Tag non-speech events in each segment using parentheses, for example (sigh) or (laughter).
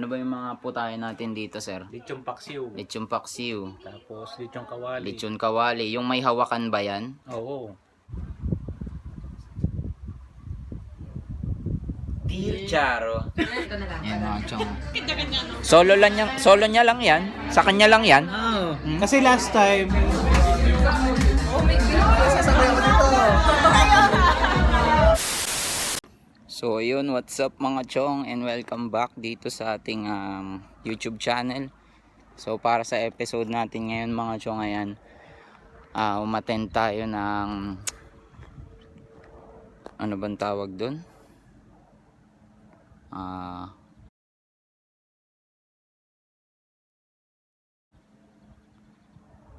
Ano ba yung mga putahe natin dito, sir? Lechong paksiw. Lechon paksiw, Tapos lechong kawali. lechon kawali. Yung may hawakan ba yan? Oo. Dear Charo. Yan mga chong. Solo lang niya, solo niya lang yan. Sa kanya lang yan. Oh, Kasi last time, So yun, what's up mga chong and welcome back dito sa ating um, YouTube channel. So para sa episode natin ngayon mga chong ayan, uh, umattend tayo ng ano bang tawag doon? Ah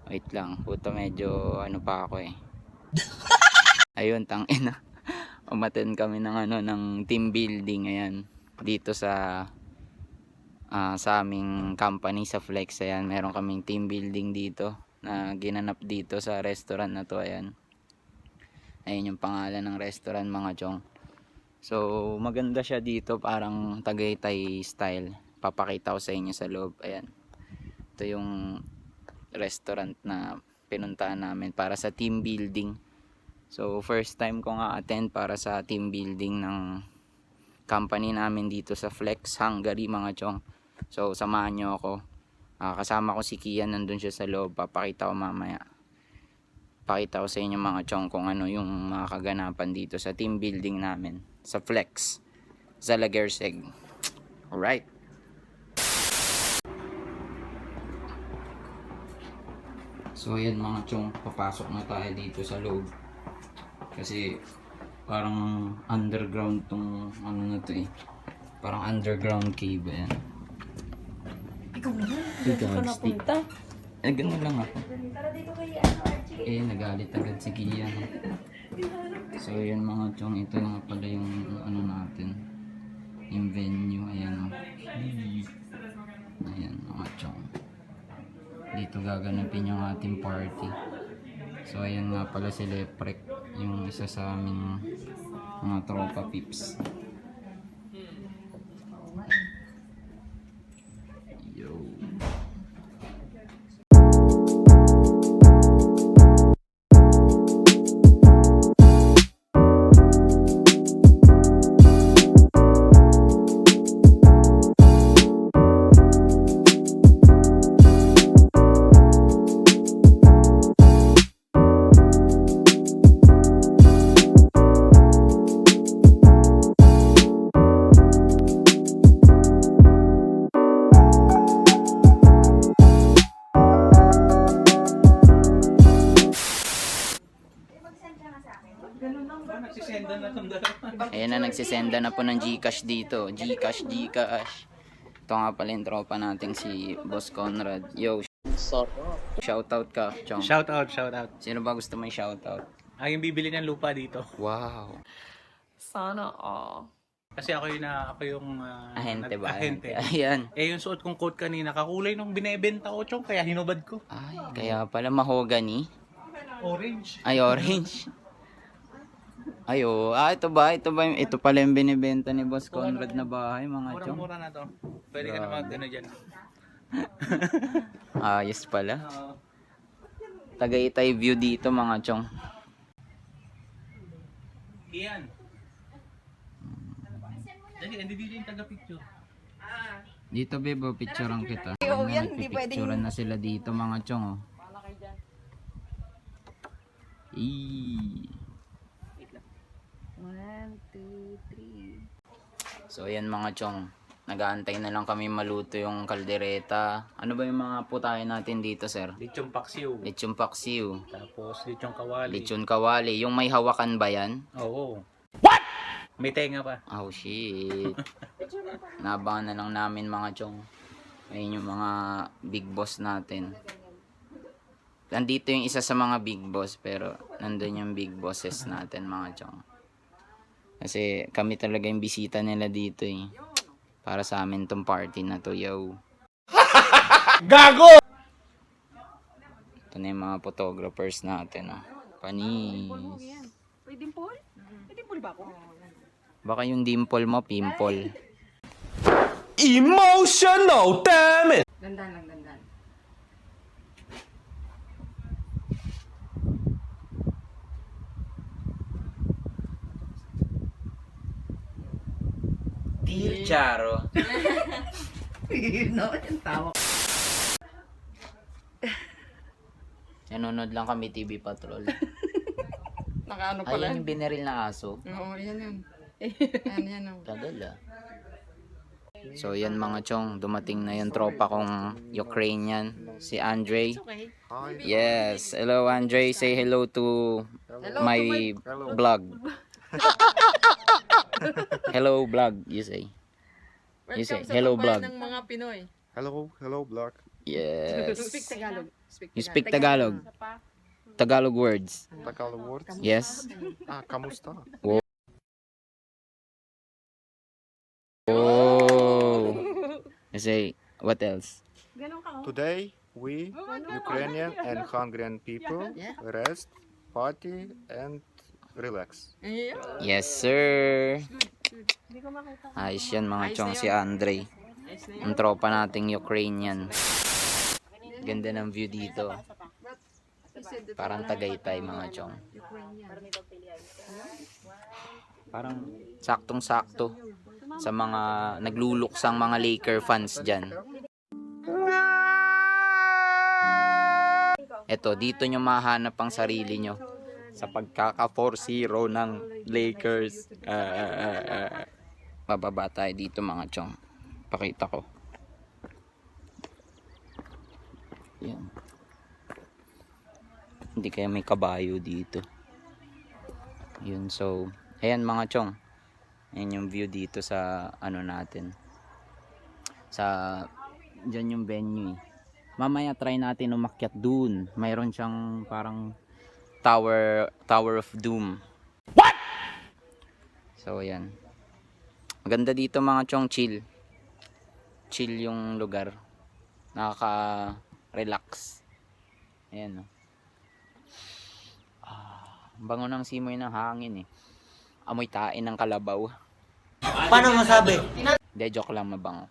Wait lang, puta medyo ano pa ako eh. (laughs) Ayun, tang ina umattend kami ng ano ng team building ayan dito sa ah, sa aming company sa Flex ayan meron kaming team building dito na ginanap dito sa restaurant na to ayan. Ayun yung pangalan ng restaurant mga chong. So maganda siya dito parang Tagaytay style. Papakita ko sa inyo sa loob ayan. Ito yung restaurant na pinuntahan namin para sa team building So first time ko nga attend para sa team building ng company namin dito sa Flex Hungary mga chong. So samahan nyo ako. Ah, kasama ko si Kian nandun siya sa loob. Papakita ko mamaya. Pakita ko sa inyo mga chong kung ano yung mga kaganapan dito sa team building namin sa Flex. Zalagerseg. Alright. So ayan mga chong, papasok na tayo dito sa loob. Kasi parang underground tong ano na to eh. Parang underground cave yan. Ikaw na. Ikaw, Ikaw na stick. punta. Eh, ganun lang ako. Tara dito kay ano, Archie. Eh, nagalit agad si Kian. So, yun mga chong, ito nga pala yung ano natin. Yung venue, ayan o. Ayan mga chong. Dito gaganapin yung ating party. So, ayan nga pala si Leprek, yung isa sa aming mga tropa pips. Nagsisenda na po ng Gcash dito. Gcash, Gcash. Ito nga pala yung tropa natin si Boss Conrad. Yo, shoutout ka, Chong. Shout out, shout out. Sino ba gusto mo yung shoutout? Ay, yung bibili ng lupa dito. Wow. Sana all. Kasi ako yung, na, ako yung ah, Ahente ba? Ahente. (laughs) Ayan. Eh, yung suot kong coat kanina, kakulay nung binebenta ko, chong, kaya hinubad ko. Ay, kaya pala mahogany. Orange. Ay, orange. Ay, oh. Ah, ito ba? Ito ba? Ito pala yung binibenta ni Boss Conrad na bahay, mga Chong. Murang-mura na to. Pwede ka na mag, ano dyan. (laughs) Ayos pala. Oo. Tagaytay view dito, mga Chong. Iyan. Dali, hindi dito yung taga-picture. Dito, bebo, picturean kita. Oo, yan, hindi nagpipicturean na sila dito, mga Chong, oh. Eee. One, two, three. So ayan mga chong, nag-aantay na lang kami maluto yung kaldereta. Ano ba yung mga putahe natin dito, sir? Lechong paksiw. Lechon paksiw, Tapos lechong kawali. lechon kawali. Yung may hawakan ba yan? Oo. What? May tenga pa. Oh shit. (laughs) Nabangan na lang namin mga chong. Ayun yung mga big boss natin. Nandito yung isa sa mga big boss pero nandun yung big bosses natin mga chong. Kasi kami talaga yung bisita nila dito eh. Para sa amin tong party na to, yo. (laughs) Gago! Ito na yung mga photographers natin, ah. Panis. Pwede Paul? Pwede Paul ba ako? Baka yung dimple mo, pimple. Emotional, damn it! Dandan lang, dandan. Dear Charo. no, yung tawa. Nanonood lang kami TV Patrol. (laughs) Nakaano Ayun pala. yung binaril na aso. Oo, yan yun. (laughs) Yan, yan. oh. Tagal ah. So yan mga chong, dumating na yung tropa kong Ukrainian, si Andre. Okay. Yes, hello Andre, say hello to my vlog. (laughs) hello vlog, you say. You say, hello, babae vlog. ng mga Pinoy. Hello, hello, Black. Yes. (laughs) Speak Tagalog. Speak You speak Tagalog. Tagalog words. Tagalog words. Yes. Ah, kamusta? Oh. You say, what else? Ganun ka, oh. Today, we, Ukrainian and Hungarian people, Yeah. rest, party, and relax. Yes, sir. Hindi ko makita. Ayos yan mga chong si Andre. Ang tropa nating Ukrainian. Ganda ng view dito. Parang Tagaytay mga chong. Parang saktong-sakto sa mga nagluluksang mga Laker fans dyan. Eto, dito nyo mahanap ang sarili nyo sa pagkaka 4-0 ng Lakers. Ah. Bababa tayo dito mga chong. Pakita ko. Yan. Hindi kaya may kabayo dito. Yun, so, ayan mga chong. Ayan yung view dito sa ano natin. Sa, dyan yung venue eh. Mamaya try natin umakyat dun. Mayroon siyang parang Tower, Tower of Doom. What? So, ayan. Maganda dito mga chong chill. Chill yung lugar. Nakaka-relax. Ayan, no. Ah, ang bango ng simoy ng hangin eh. Amoy tain ng kalabaw. Paano masabi? Hindi, joke lang mabango.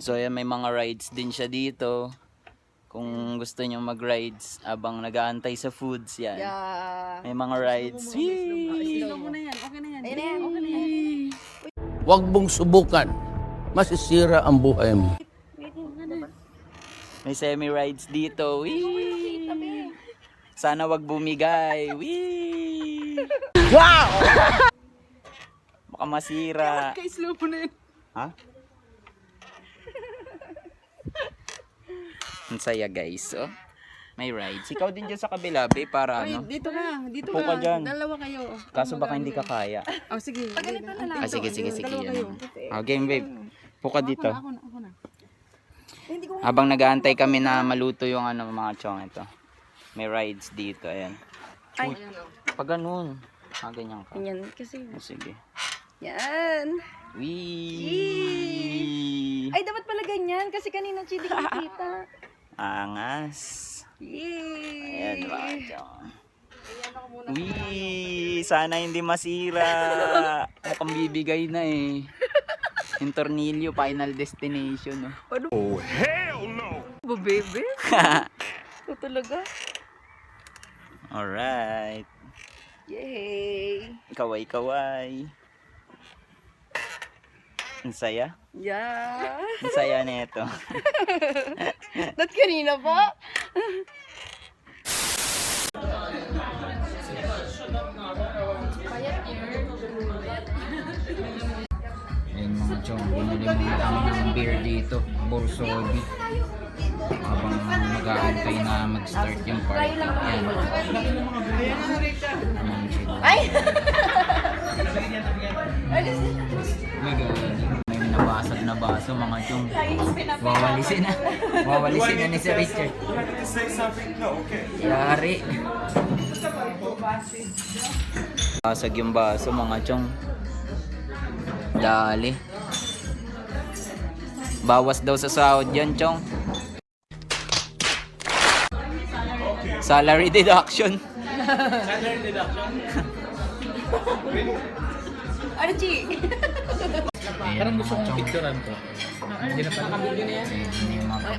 So, yan, may mga rides din siya dito. Kung gusto nyo mag-rides abang nag-aantay sa foods, yan. Yeah. May mga rides. Slow mo na yan. Okay na yan. Ayun na yan, okay na yan. Huwag mong subukan. Masisira ang buhay mo. May semi-rides dito. Whee! Sana wag bumigay. Whee! Wow! Baka masira. Okay, slow mo na yan. Ha? Ang saya guys. Oh. May rides. Ikaw din dyan sa kabila, be, para Ay, ano. dito ka. Dito Upo ka ka. dyan. Dalawa kayo. Kaso baka hindi ka kaya. Oh, sige. Pag ganito na lang. Ah, sige, sige, sige. Dalawa kayo. Yan. Oh, game, babe. Puka dito. Ako na, ako na. Habang nag-aantay kami na maluto yung ano, mga chong ito. May rides dito, ayan. Ay, ayan o. Pag ganun. Ah, ganyan ka. Ganyan kasi. Oh, sige. Yan. Wee! Ay, dapat pala ganyan kasi kanina chili ko nakita. (laughs) Angas. Yay! Ayan, mga chong. Wee! Sana hindi masira. Mukhang bibigay na eh. Yung tornilyo, final destination. Oh. Ba, baby? (laughs) Ito talaga. Alright. Yay! Kaway-kaway. Ang saya. Yeah! Ang saya nito. That (laughs) kanina pa? Ayun mga chong, binili muna kami ng beer dito. Borsobi. Habang mag-aantay na mag-start yung party. Ayan. Anong chill. Ay! May minabasag na baso mga chong. Wawalisin na. (laughs) Wawalisin na ni Sir Richard. Yari. Basag yung baso mga chong. Dali. Bawas daw sa sahod yan, Chong. Salary deduction. Ano, (laughs) Chi? (laughs) Parang gusto kong picturean to. Hindi na pala. Nakabidyo na yan.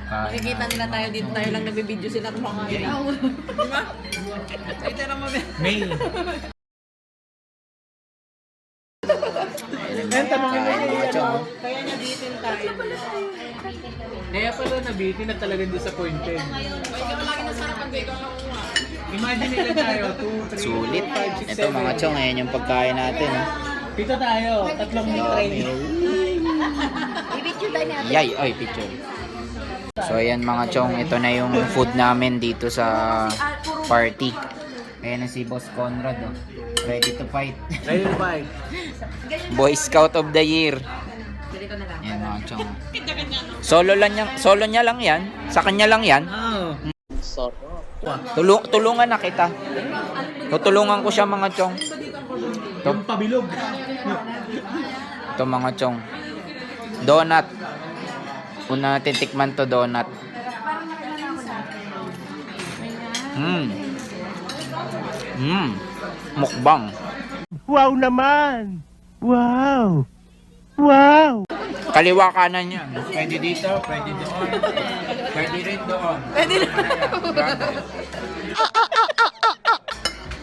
Makikita nila tayo dito, tayo lang nagbibideo sila kumakain. Di ba? Ito lang mabi. May. Ayun, tanongin mo yung ano. Kaya niya bitin tayo. Kaya pala nabitin na talagang disappointed. Imagine nila tayo, 2, 3, Sulit. 4, 5, 6, 7. Ito mga chong, ayan yung pagkain natin. Dito tayo, tatlong meat tray. I-video tayo natin. Yay! Ay, picture. So ayan mga chong, ito na yung food namin dito sa party. Ayan na si Boss Conrad. Oh. Ready to fight. Ayun, bye. Boy Scout of the Year. Dito na lang. Ayan mga chong. Solo lang niya, solo niya lang yan. Sa kanya lang yan. Oh. Tulung, tulungan na kita. Tutulungan ko siya mga chong. Ito, Yung pabilog. ito mga chong. Donut. Una natin tikman to donut. Mmm. Mmm. Mukbang. Wow naman! Wow! Wow! Kaliwa kanan yan. Pwede dito, pwede doon. Pwede rin doon. Pwede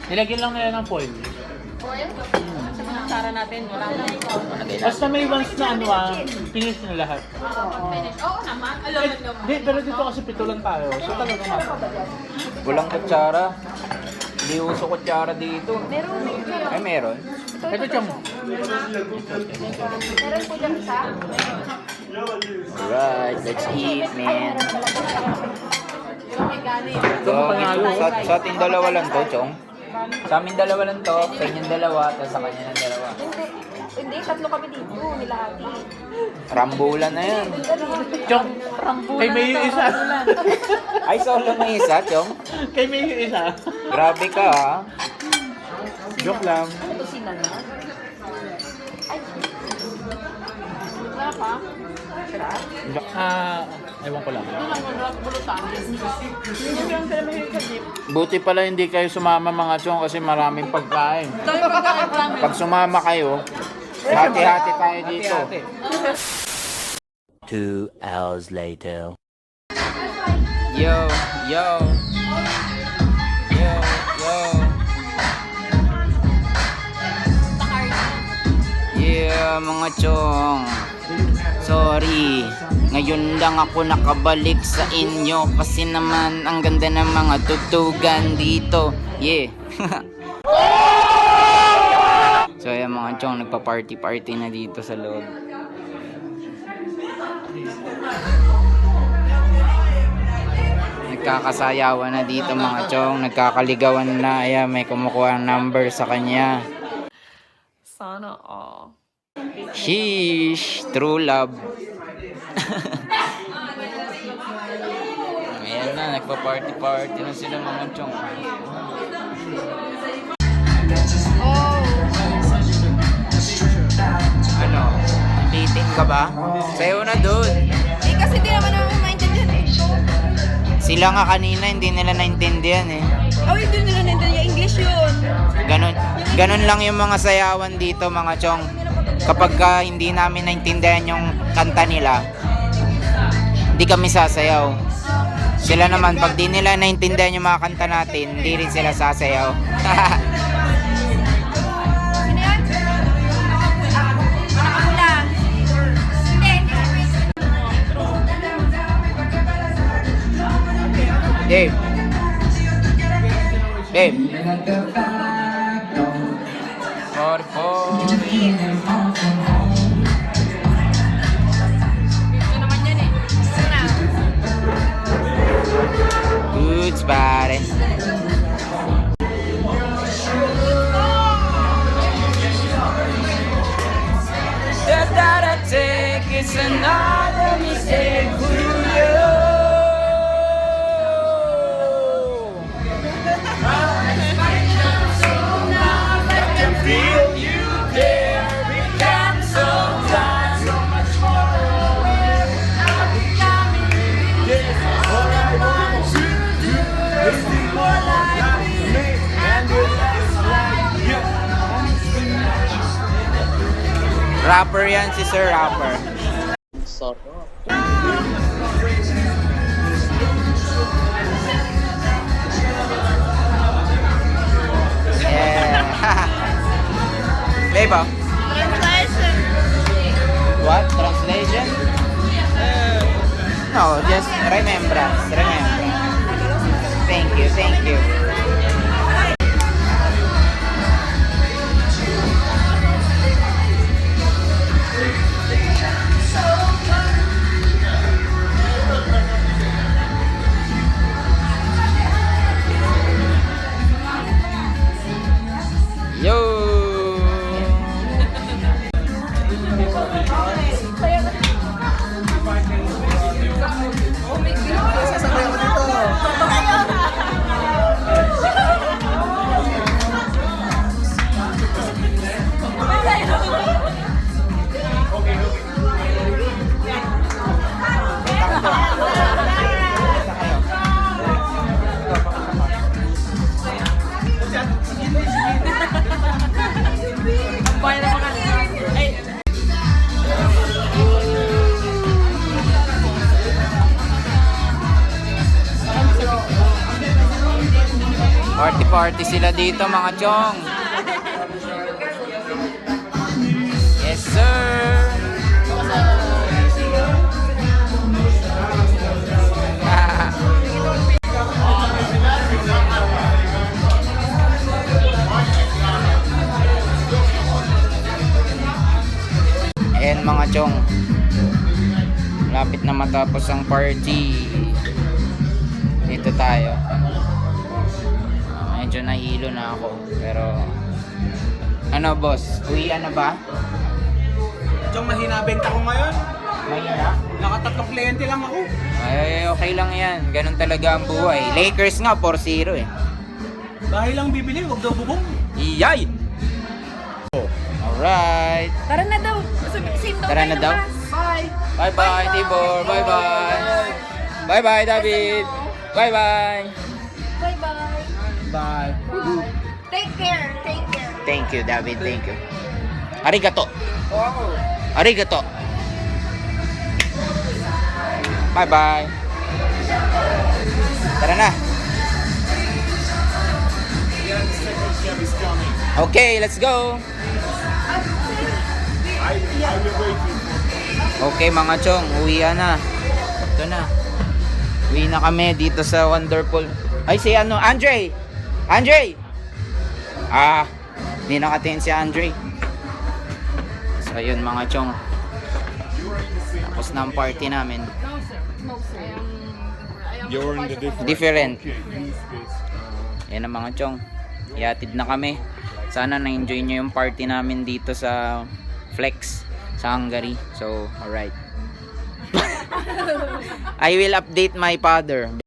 Nilagyan lang nila ng foil. Mga tsara natin, wala na. Basta may once na ano ah, finish na lahat. Oo naman. Alam mo naman. Di, pero dito kasi pito lang tayo. So talagang masarap. Walang kutsara. Hindi uso kutsara dito. Meron. Ay, meron. Ito chong. Alright, let's eat, man. So, panalo. sa, sa ating dalawa lang to, Chong. Sa amin dalawa lang to, sa inyong dalawa, tapos sa kanya ng dalawa. Hindi. Tatlo kami dito. Nilahati. Rambulan na yan. Chong. Kay may yung isa. Ay, solo mo isa, Chong. Kay may yung isa. Grabe ka, ha? Joke lang. Ito si Nana. Wala pa. Ah, ewan ko lang. Ito lang, wala bulutan. Buti pala hindi kayo sumama mga Chong kasi maraming pagkain. Dami pagkain namin. Pag sumama kayo, hati-hati tayo dito. Two hours later. Yo, yo. Yo, yo. Yeah, mga chong. Sorry. Ngayon lang ako nakabalik sa inyo kasi naman ang ganda ng mga tutugan dito. Yeah. (laughs) so ayan mga chong, nagpa-party-party na dito sa loob. Nagkakasayawan na dito mga chong, nagkakaligawan na. Ayan, may kumukuha ng number sa kanya. Sana all. Sheesh, true love. Ayan na, nagpa-party-party na sila mga chong. Ka ba? Sayo na dun. Eh, kasi di naman namin maintindihan ito. Sila nga kanina hindi nila naintindihan eh. Oh, hindi nila naintindihan. English yun. Ganon, ganon lang yung mga sayawan dito mga chong. Kapag ka hindi namin naintindihan yung kanta nila, hindi kami sasayaw. Sila naman, pag di nila naintindihan yung mga kanta natin, hindi rin sila sasayaw. (laughs) Dave. Dave. Sorry po. Ito Rapper yan si Sir Rapper. Yeah. (laughs) Play ba? Translation. What? Translation? No, just remembrance. Remembrance. Thank you, thank you. Dito mga chong. Yes sir. (laughs) Ayan mga chong. Lapit na matapos ang party. Dito tayo. Nahilo na ako. Pero, ano boss? Uwi na ba? Chong, mahina benta ko ngayon. Mahina? Nakatatlong kliyente lang ako. Ay, okay lang yan. Ganun talaga ang buhay. Lakers nga, 4-0 eh. Dahil lang bibili, huwag daw bubong. Iyay! Alright. Tara na daw. Same daw Tara na daw? Bye. Bye-bye, Tibor. Bye-bye. Bye-bye, David. Bye-bye. Bye-bye. Bye. Thank you, David. Thank you. Arigato. Arigato. Bye-bye. Tara na. Okay, let's go. Okay mga chong, uwi na. Ito na. Uwi na kami dito sa Wonderful. Ay si ano, Andre. Andre. Ah, hindi nakatingin si Andre. So yun mga chong. Tapos na ang party namin. You're in the different. Different. Yan ang mga chong. Iatid na kami. Sana na-enjoy nyo yung party namin dito sa Flex sa Hungary. So, alright. (laughs) I will update my father.